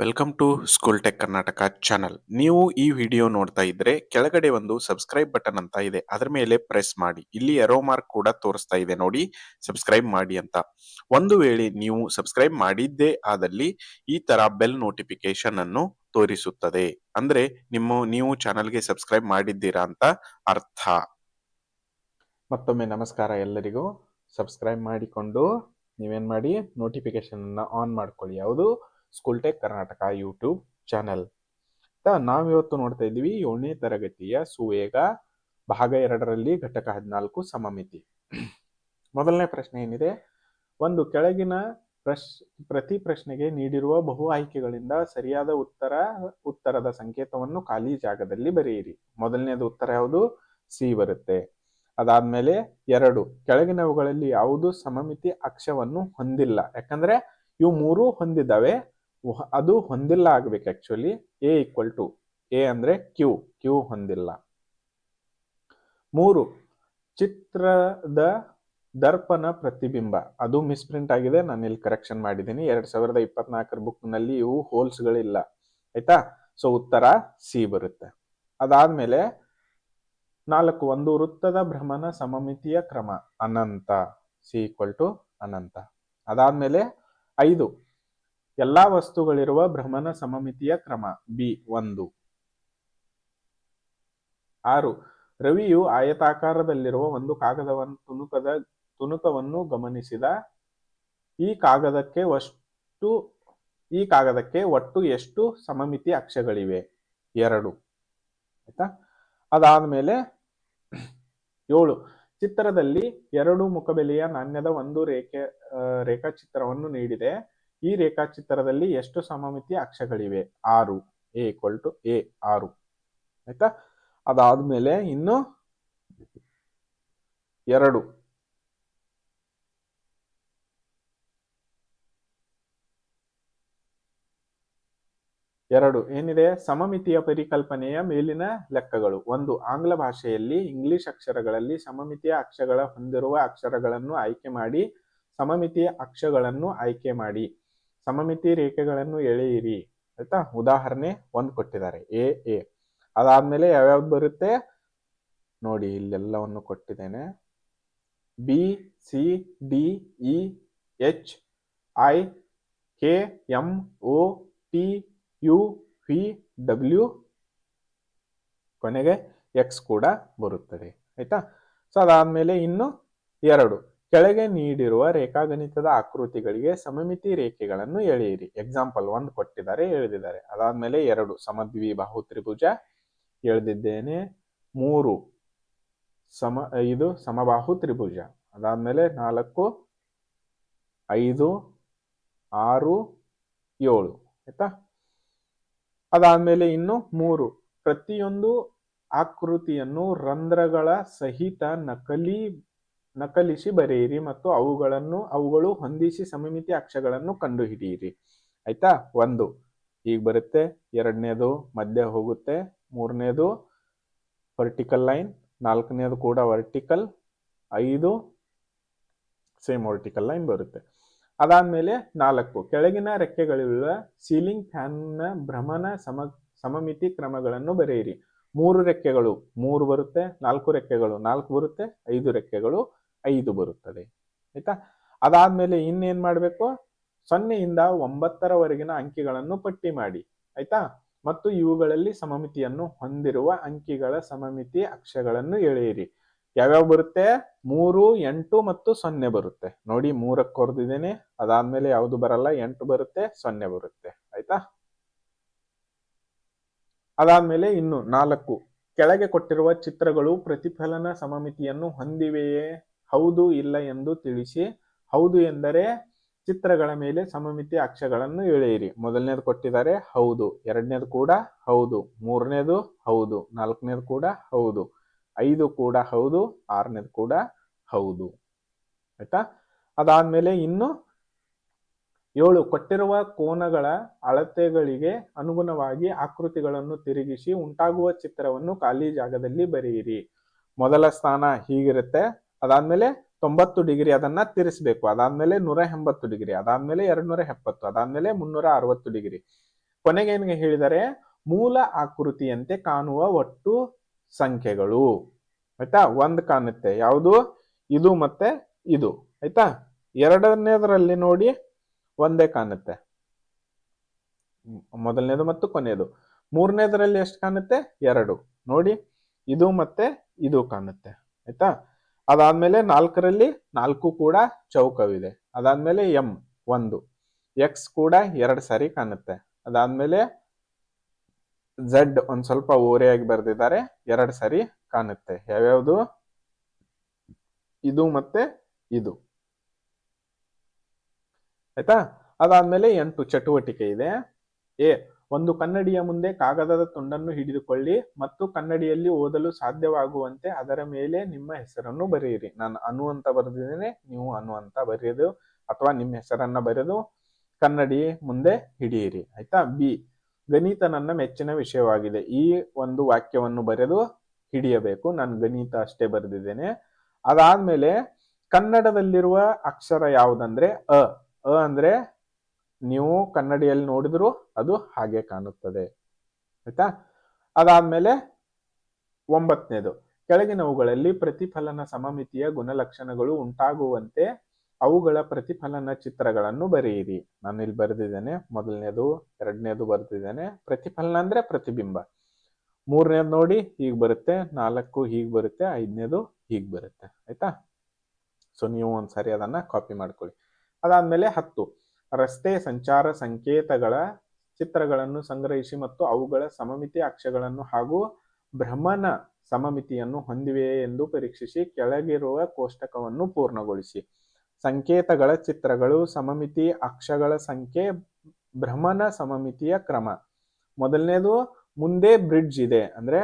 Welcome to School Tech Karnataka channel ನೀವು ಈ video ನೋಡ್ತಾ ಇದ್ರೆ ಕೆಳಗಡೆ ಒಂದು ಸಬ್ಸ್ಕ್ರೈಬ್ ಬಟನ್ ಅಂತ ಇದೆ. ಅದರ ಮೇಲೆ ಪ್ರೆಸ್ ಮಾಡಿ. ಇಲ್ಲಿ ಎರೋ ಮಾರ್ಕ್ ಕೂಡ ತೋರಿಸ್ತಾ ಇದೆ ನೋಡಿ. ಸಬ್ಸ್ಕ್ರೈಬ್ ಮಾಡಿ ಅಂತ. ಒಂದು ವೇಳೆ ನೀವು ಸಬ್ಸ್ಕ್ರೈಬ್ ಮಾಡಿದ್ದೇ ಆದಲ್ಲಿ ಈ ತರ ಬೆಲ್ ನೋಟಿಫಿಕೇಶನ್ ಅನ್ನು ತೋರಿಸುತ್ತದೆ. ಅಂದ್ರೆ ನಿಮ್ಮ, ನೀವು ಚಾನಲ್ಗೆ ಸಬ್ಸ್ಕ್ರೈಬ್ ಮಾಡಿದ್ದೀರಾ ಅಂತ ಅರ್ಥ. ಮತ್ತೊಮ್ಮೆ ನಮಸ್ಕಾರ ಎಲ್ಲರಿಗೂ. ಸಬ್ಸ್ಕ್ರೈಬ್ ಮಾಡಿಕೊಂಡು ನೀವೇನ್ ಮಾಡಿ? ನೋಟಿಫಿಕೇಶನ್ ಅನ್ನ ಆನ್ ಮಾಡ್ಕೊಳ್ಳಿ. ಯಾವುದು? School Tech Karnataka YouTube channel ನಾವಿವತ್ತು ನೋಡ್ತಾ ಇದ್ದೀವಿ ಏಳನೇ ತರಗತಿಯ ಸುವೇಗ ಭಾಗ ಎರಡರಲ್ಲಿ ಘಟಕ ಹದಿನಾಲ್ಕು ಸಮಮಿತಿ. ಮೊದಲನೇ ಪ್ರಶ್ನೆ ಏನಿದೆ? ಒಂದು, ಕೆಳಗಿನ ಪ್ರಶ್, ಪ್ರತಿ ಪ್ರಶ್ನೆಗೆ ನೀಡಿರುವ ಬಹು ಆಯ್ಕೆಗಳಿಂದ ಸರಿಯಾದ ಉತ್ತರ, ಉತ್ತರದ ಸಂಕೇತವನ್ನು ಖಾಲಿ ಜಾಗದಲ್ಲಿ ಬರೆಯಿರಿ. ಮೊದಲನೇದು ಉತ್ತರ ಯಾವುದು? ಸಿ ಬರುತ್ತೆ. ಅದಾದ್ಮೇಲೆ ಎರಡು, ಕೆಳಗಿನವುಗಳಲ್ಲಿ ಯಾವುದು ಸಮಮಿತಿ ಅಕ್ಷವನ್ನು ಹೊಂದಿಲ್ಲ? ಯಾಕಂದ್ರೆ ಇವು ಮೂರು ಹೊಂದಿದ್ದಾವೆ. ಅದು ಹೊಂದಿಲ್ಲ ಆಗ್ಬೇಕು actually A equal to A ಅಂದ್ರೆ ಕ್ಯೂ ಕ್ಯೂ ಹೊಂದಿಲ್ಲ. ಮೂರು, ಚಿತ್ರದ ದರ್ಪಣ ಪ್ರತಿಬಿಂಬ. ಅದು ಮಿಸ್ಪ್ರಿಂಟ್ ಆಗಿದೆ ನಾನು ಇಲ್ಲಿ ಕರೆಕ್ಷನ್ ಮಾಡಿದ್ದೀನಿ. ಎರಡ್ ಸಾವಿರದ ಇಪ್ಪತ್ನಾಲ್ಕರ ಬುಕ್ನಲ್ಲಿ ಇವು ಹೋಲ್ಸ್ಗಳಿಲ್ಲ ಆಯ್ತಾ? ಸೊ ಉತ್ತರ ಸಿ ಬರುತ್ತೆ. ಅದಾದ್ಮೇಲೆ, ನಾಲ್ಕು, ಒಂದು ವೃತ್ತದ ಭ್ರಮಣ ಸಮಮಿತಿಯ ಕ್ರಮ. ಅನಂತ. ಸಿ ಈಕ್ವಲ್ ಟು ಅನಂತ. ಅದಾದ್ಮೇಲೆ, ಐದು ಎಲ್ಲಾ ವಸ್ತುಗಳಿರುವ ಭ್ರಮಣ ಸಮಮಿತಿಯ ಕ್ರಮ. ಬಿ, ಒಂದು. ಆರು, ರವಿಯು ಆಯತಾಕಾರದಲ್ಲಿರುವ ಒಂದು ಕಾಗದವನ್ನು ತುಣುಕದ, ತುಣುಕವನ್ನು ಗಮನಿಸಿದ ಈ ಕಾಗದಕ್ಕೆ ಅಷ್ಟು ಈ ಕಾಗದಕ್ಕೆ ಒಟ್ಟು ಎಷ್ಟು ಸಮಮಿತಿ ಅಕ್ಷಗಳಿವೆ? ಎರಡು. ಆಯ್ತಾ? ಅದಾದ್ಮೇಲೆ ಏಳು, ಚಿತ್ರದಲ್ಲಿ ಎರಡು ಮುಖಬೆಲೆಯ ನಾಣ್ಯದ ಒಂದು ರೇಖೆ ರೇಖಾಚಿತ್ರವನ್ನು ನೀಡಿದೆ. ಈ ರೇಖಾಚಿತ್ರದಲ್ಲಿ ಎಷ್ಟು ಸಮಮಿತಿಯ ಅಕ್ಷಗಳಿವೆ? ಆರು. ಎ ಈಕ್ವಲ್ ಟು ಎ, ಆರು. ಆಯ್ತಾ? ಅದಾದ್ಮೇಲೆ ಇನ್ನು ಎರಡು. ಎರಡು. ಏನಿದೆ? ಸಮಮಿತಿಯ ಪರಿಕಲ್ಪನೆಯ ಮೇಲಿನ ಲೆಕ್ಕಗಳು. ಒಂದು, ಆಂಗ್ಲ ಭಾಷೆಯಲ್ಲಿ ಇಂಗ್ಲಿಷ್ ಅಕ್ಷರಗಳಲ್ಲಿ ಸಮಮಿತಿಯ ಅಕ್ಷರಗಳ ಹೊಂದಿರುವ ಅಕ್ಷರಗಳನ್ನು ಆಯ್ಕೆ ಮಾಡಿ, ಸಮಮಿತಿಯ ಅಕ್ಷಗಳನ್ನು ಆಯ್ಕೆ ಮಾಡಿ. ಸಮಮಿತಿ ರೇಖೆಗಳನ್ನು ಎಳೆಯಿರಿ. ಆಯ್ತಾ? ಉದಾಹರಣೆ ಒಂದು ಕೊಟ್ಟಿದ್ದಾರೆ. A A. ಅದಾದ್ಮೇಲೆ ಯಾವ್ಯಾವ್ದು ಬರುತ್ತೆ? ನೋಡಿ, ಇಲ್ಲೆಲ್ಲವನ್ನು ಕೊಟ್ಟಿದ್ದೇನೆ. B, C, D, E, H, I, K, M O T, U, V, W ಕೊನೆಗೆ ಎಕ್ಸ್ ಕೂಡ ಬರುತ್ತದೆ. ಆಯ್ತಾ? ಸೊ, ಅದಾದ್ಮೇಲೆ ಇನ್ನು ಎರಡು. ಕೆಳಗೆ ನೀಡಿರುವ ರೇಖಾಗಣಿತದ ಆಕೃತಿಗಳಿಗೆ ಸಮಮಿತಿ ರೇಖೆಗಳನ್ನು ಎಳೆಯಿರಿ. ಎಕ್ಸಾಂಪಲ್ ಒಂದು ಕೊಟ್ಟಿದ್ದಾರೆ, ಎಳೆದಿದ್ದಾರೆ. ಅದಾದ್ಮೇಲೆ ಎರಡು ಸಮದ್ವಿ ಬಾಹು ತ್ರಿಭುಜ ಎಳೆದಿದ್ದೇನೆ. ಮೂರು, ಸಮ, ಇದು ಸಮಬಾಹು ತ್ರಿಭುಜ. ಅದಾದ್ಮೇಲೆ ನಾಲ್ಕು, ಐದು, ಆರು, ಏಳು, ಆಯ್ತಾ? ಅದಾದ್ಮೇಲೆ ಇನ್ನು ಮೂರು, ಪ್ರತಿಯೊಂದು ಆಕೃತಿಯನ್ನು ರಂಧ್ರಗಳ ಸಹಿತ ನಕಲಿ ನಕಲಿಸಿ ಬರೆಯಿರಿ ಮತ್ತು ಅವುಗಳನ್ನು, ಅವುಗಳು ಹೊಂದಿಸಿ ಸಮಮಿತಿ ಅಕ್ಷಗಳನ್ನು ಕಂಡುಹಿಡಿಯಿರಿ. ಆಯ್ತಾ? ಒಂದು. ಈಗ ಬರುತ್ತೆ. ಎರಡನೇದು ಮಧ್ಯ ಹೋಗುತ್ತೆ. ಮೂರನೇದು ವರ್ಟಿಕಲ್ ಲೈನ್ ನಾಲ್ಕನೇದು ಕೂಡ ವರ್ಟಿಕಲ್ ಐದು ಸೇಮ್ ವರ್ಟಿಕಲ್ ಲೈನ್ ಬರುತ್ತೆ. ಅದಾದ್ಮೇಲೆ ನಾಲ್ಕು. ಕೆಳಗಿನ ರೆಕ್ಕೆಗಳಿರುವ ಸೀಲಿಂಗ್ ಫ್ಯಾನ್ನ ಭ್ರಮಣ ಸಮ, ಸಮಮಿತಿ ಕ್ರಮಗಳನ್ನು ಬರೆಯಿರಿ. ಮೂರು ರೆಕ್ಕೆಗಳು. ಮೂರು ಬರುತ್ತೆ. ನಾಲ್ಕು ರೆಕ್ಕೆಗಳು. ನಾಲ್ಕು ಬರುತ್ತೆ. ಐದು ರೆಕ್ಕೆಗಳು. ಐದು ಬರುತ್ತದೆ, ಆಯ್ತಾ? ಅದಾದ್ಮೇಲೆ ಇನ್ನೇನ್ ಮಾಡಬೇಕು? ಸೊನ್ನೆಯಿಂದ ಒಂಬತ್ತರವರೆಗಿನ ಅಂಕಿಗಳನ್ನು ಪಟ್ಟಿ ಮಾಡಿ, ಆಯ್ತಾ? ಮತ್ತು ಇವುಗಳಲ್ಲಿ ಸಮಮಿತಿಯನ್ನು ಹೊಂದಿರುವ ಅಂಕಿಗಳ ಸಮಮಿತಿ ಅಕ್ಷಗಳನ್ನು ಎಳೆಯಿರಿ. ಯಾವ್ಯಾವ ಬರುತ್ತೆ? ಮೂರು, ಎಂಟು ಮತ್ತು ಸೊನ್ನೆ ಬರುತ್ತೆ. ನೋಡಿ, ಮೂರಕ್ಕೆ ಹೊರದಿದ್ದೇನೆ ಅದಾದ್ಮೇಲೆ ಯಾವುದು ಬರಲ್ಲ? ಎಂಟು ಬರುತ್ತೆ, ಸೊನ್ನೆ ಬರುತ್ತೆ, ಆಯ್ತಾ? ಅದಾದ್ಮೇಲೆ ಇನ್ನು ನಾಲ್ಕು. ಕೆಳಗೆ ಕೊಟ್ಟಿರುವ ಚಿತ್ರಗಳು ಪ್ರತಿಫಲನ ಸಮಮಿತಿಯನ್ನು ಹೊಂದಿವೆಯೇ? ಹೌದು ಇಲ್ಲ ಎಂದು ತಿಳಿಸಿ, ಹೌದು ಎಂದರೆ ಚಿತ್ರಗಳ ಮೇಲೆ ಸಮಮಿತಿ ಅಕ್ಷಗಳನ್ನು ಎಳೆಯಿರಿ. ಮೊದಲನೇದು ಕೊಟ್ಟಿದ್ದಾರೆ ಹೌದು, ಎರಡನೇದು ಕೂಡ ಹೌದು, ಮೂರನೇದು ಹೌದು, ನಾಲ್ಕನೇದು ಕೂಡ ಹೌದು, ಐದು ಕೂಡ ಹೌದು, ಆರನೇದು ಕೂಡ ಹೌದು. ಆಯ್ತಾ? ಅದಾದ್ಮೇಲೆ ಇನ್ನು ಏಳು, ಕೊಟ್ಟಿರುವ ಕೋನಗಳ ಅಳತೆಗಳಿಗೆ ಅನುಗುಣವಾಗಿ ಆಕೃತಿಗಳನ್ನು ತಿರುಗಿಸಿ ಉಂಟಾಗುವ ಚಿತ್ರವನ್ನು ಖಾಲಿ ಜಾಗದಲ್ಲಿ ಬರೆಯಿರಿ. ಮೊದಲ ಸ್ಥಾನ ಹೀಗಿರುತ್ತೆ. ಅದಾದ್ಮೇಲೆ ತೊಂಬತ್ತು ಡಿಗ್ರಿ ಅದನ್ನ ತಿರ್ಸ್ಬೇಕು. ಅದಾದ್ಮೇಲೆ ನೂರ ಎಂಬತ್ತು ಡಿಗ್ರಿ, ಅದಾದ್ಮೇಲೆ ಎರಡ್ ನೂರ ಎಪ್ಪತ್ತು, ಅದಾದ್ಮೇಲೆ ಮುನ್ನೂರ ಅರವತ್ತು ಡಿಗ್ರಿ. ಕೊನೆಗೆ ಏನಿಗೆ ಹೇಳಿದರೆ ಮೂಲ ಆಕೃತಿಯಂತೆ ಕಾಣುವ ಒಟ್ಟು ಸಂಖ್ಯೆಗಳು. ಆಯ್ತಾ? ಒಂದ್ ಕಾಣುತ್ತೆ. ಯಾವುದು? ಇದು ಮತ್ತೆ ಇದು. ಆಯ್ತಾ? ಎರಡನೇದರಲ್ಲಿ ನೋಡಿ ಒಂದೇ ಕಾಣುತ್ತೆ. ಮೊದಲನೇದು ಮತ್ತು ಕೊನೆಯದು. ಮೂರನೇದರಲ್ಲಿ ಎಷ್ಟು ಕಾಣುತ್ತೆ? ಎರಡು. ನೋಡಿ, ಇದು ಮತ್ತೆ ಇದು ಕಾಣುತ್ತೆ. ಆಯ್ತಾ? ಅದಾದ್ಮೇಲೆ ನಾಲ್ಕರಲ್ಲಿ ನಾಲ್ಕು ಕೂಡ ಚೌಕವಿದೆ. ಅದಾದ್ಮೇಲೆ ಎಂ ಒಂದು. ಎಕ್ಸ್ ಕೂಡ ಎರಡು ಸಾರಿ ಕಾಣುತ್ತೆ. ಅದಾದ್ಮೇಲೆ ಝಡ್ ಒಂದು ಸ್ವಲ್ಪ ಓರೆಯಾಗಿ ಬರೆದಿದ್ದಾರೆ, ಎರಡು ಸಾರಿ ಕಾಣುತ್ತೆ. ಯಾವ್ಯಾವುದು? ಇದು ಮತ್ತೆ ಇದು. ಆಯ್ತಾ? ಅದಾದ್ಮೇಲೆ ಎಂಟು ಚಟುವಟಿಕೆ ಇದೆ. ಎ ಒಂದು ಕನ್ನಡಿಯ ಮುಂದೆ ಕಾಗದದ ತುಂಡನ್ನು ಹಿಡಿದುಕೊಳ್ಳಿ ಮತ್ತು ಕನ್ನಡಿಯಲ್ಲಿ ಓದಲು ಸಾಧ್ಯವಾಗುವಂತೆ ಅದರ ಮೇಲೆ ನಿಮ್ಮ ಹೆಸರನ್ನು ಬರೆಯಿರಿ. ನಾನು ಅನು ಅಂತ ಬರೆದಿದ್ದೇನೆ, ನೀವು ಅನು ಅಂತ ಬರೆಯೋದು ಅಥವಾ ನಿಮ್ಮ ಹೆಸರನ್ನ ಬರೆದು ಕನ್ನಡಿ ಮುಂದೆ ಹಿಡಿಯಿರಿ. ಆಯ್ತಾ? ಬಿ. ಗಣಿತ ನನ್ನ ಮೆಚ್ಚಿನ ವಿಷಯವಾಗಿದೆ. ಈ ಒಂದು ವಾಕ್ಯವನ್ನು ಬರೆದು ಹಿಡಿಯಬೇಕು. ನಾನು ಗಣಿತ ಅಷ್ಟೇ ಬರೆದಿದ್ದೇನೆ. ಅದಾದ್ಮೇಲೆ ಕನ್ನಡದಲ್ಲಿರುವ ಅಕ್ಷರ ಯಾವುದಂದ್ರೆ ಅ. ಅ ಅಂದ್ರೆ ನೀವು ಕನ್ನಡಿಯಲ್ಲಿ ನೋಡಿದ್ರು ಅದು ಹಾಗೆ ಕಾಣುತ್ತದೆ. ಆಯ್ತಾ? ಅದಾದ್ಮೇಲೆ ಒಂಬತ್ತನೇದು. ಕೆಳಗಿನವುಗಳಲ್ಲಿ ಪ್ರತಿಫಲನ ಸಮಮಿತಿಯ ಗುಣಲಕ್ಷಣಗಳು ಉಂಟಾಗುವಂತೆ ಅವುಗಳ ಪ್ರತಿಫಲನ ಚಿತ್ರಗಳನ್ನು ಬರೆಯಿರಿ. ನಾನು ಇಲ್ಲಿ ಬರೆದಿದ್ದೇನೆ. ಮೊದಲನೇದು, ಎರಡನೇದು ಬರೆದಿದ್ದೇನೆ. ಪ್ರತಿಫಲನ ಅಂದ್ರೆ ಪ್ರತಿಬಿಂಬ. ಮೂರನೇದು ನೋಡಿ, ಹೀಗ್ ಬರುತ್ತೆ. ನಾಲ್ಕು, ಹೀಗ್ ಬರುತ್ತೆ. ಐದನೇದು, ಹೀಗ್ ಬರುತ್ತೆ. ಆಯ್ತಾ? ಸೊ ನೀವು ಒಂದ್ಸರಿ ಅದನ್ನ ಕಾಪಿ ಮಾಡ್ಕೊಳ್ಳಿ. ಅದಾದ್ಮೇಲೆ ಹತ್ತು. ರಸ್ತೆ ಸಂಚಾರ ಸಂಕೇತಗಳ ಚಿತ್ರಗಳನ್ನು ಸಂಗ್ರಹಿಸಿ ಮತ್ತು ಅವುಗಳ ಸಮಮಿತಿ ಅಕ್ಷಗಳನ್ನು ಹಾಗೂ ಭ್ರಮಣ ಸಮಮಿತಿಯನ್ನು ಹೊಂದಿವೆಯೇ ಎಂದು ಪರೀಕ್ಷಿಸಿ ಕೆಳಗಿರುವ ಕೋಷ್ಟಕವನ್ನು ಪೂರ್ಣಗೊಳಿಸಿ. ಸಂಕೇತಗಳ ಚಿತ್ರಗಳು ಸಮಮಿತಿ ಅಕ್ಷಗಳ ಸಂಖ್ಯೆ ಭ್ರಮಣ ಸಮಮಿತಿಯ ಕ್ರಮ. ಮೊದಲನೇದು ಮುಂದೆ ಬ್ರಿಡ್ಜ್ ಇದೆ ಅಂದ್ರೆ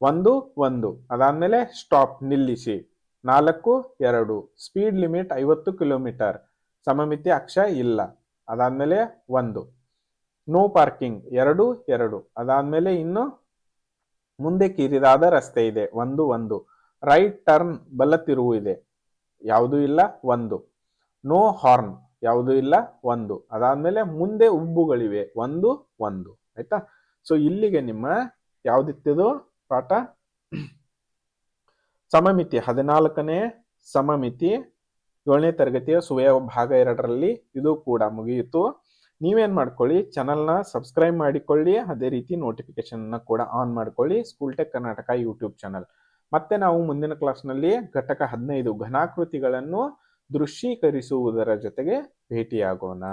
ಒಂದು ಒಂದು. ಅದಾದ್ಮೇಲೆ ಸ್ಟಾಪ್, ನಿಲ್ಲಿಸಿ. ನಾಲ್ಕು, ಎರಡು. ಸ್ಪೀಡ್ ಲಿಮಿಟ್ ಐವತ್ತು ಕಿಲೋಮೀಟರ್. ಸಮಮಿತಿ ಅಕ್ಷ ಇಲ್ಲ. ಅದಾದಮೇಲೆ ಒಂದು. ನೋ ಪಾರ್ಕಿಂಗ್ ಎರಡು ಎರಡು. ಅದಾದಮೇಲೆ ಇನ್ನು ಮುಂದೆ ಕಿರಿದಾದ ರಸ್ತೆ ಇದೆ. ಒಂದು ಒಂದು. ರೈಟ್ ಟರ್ನ್ ಬಲ ತಿರುವು ಇದೆ. ಯಾವುದೂ ಇಲ್ಲ? ಒಂದು. ನೋ ಹಾರ್ನ್ ಯಾವುದೂ ಇಲ್ಲ? ಒಂದು. ಅದಾದಮೇಲೆ ಮುಂದೆ ಉಬ್ಬುಗಳಿವೆ. ಒಂದು ಒಂದು. ಆಯ್ತಾ? ಸೊ ಇಲ್ಲಿಗೆ ನಿಮ್ಮ ಯಾವ್ದಿತ್ತಿದು? ಪಾಠ? ಸಮಮಿತಿ. ಹದಿನಾಲ್ಕನೇ ಸಮಮಿತಿ. ಏಳನೇ ತರಗತಿಯ ಸುವೆಯ ಭಾಗ ಎರಡರಲ್ಲಿ ಇದು ಕೂಡ ಮುಗಿಯಿತು. ನೀವೇನು ಮಾಡ್ಕೊಳ್ಳಿ ಚಾನಲ್ನ ಸಬ್ಸ್ಕ್ರೈಬ್ ಮಾಡಿಕೊಳ್ಳಿ, ಅದೇ ರೀತಿ ನೋಟಿಫಿಕೇಶನ್ ಕೂಡ ಆನ್ ಮಾಡ್ಕೊಳ್ಳಿ School Tech Karnataka YouTube channel ಮತ್ತೆ ನಾವು ಮುಂದಿನ ಕ್ಲಾಸ್ನಲ್ಲಿ ಘಟಕ ಹದಿನೈದು ಘನಾಕೃತಿಗಳನ್ನು ದೃಶ್ಯೀಕರಿಸುವುದರ ಜೊತೆಗೆ ಭೇಟಿಯಾಗೋಣ.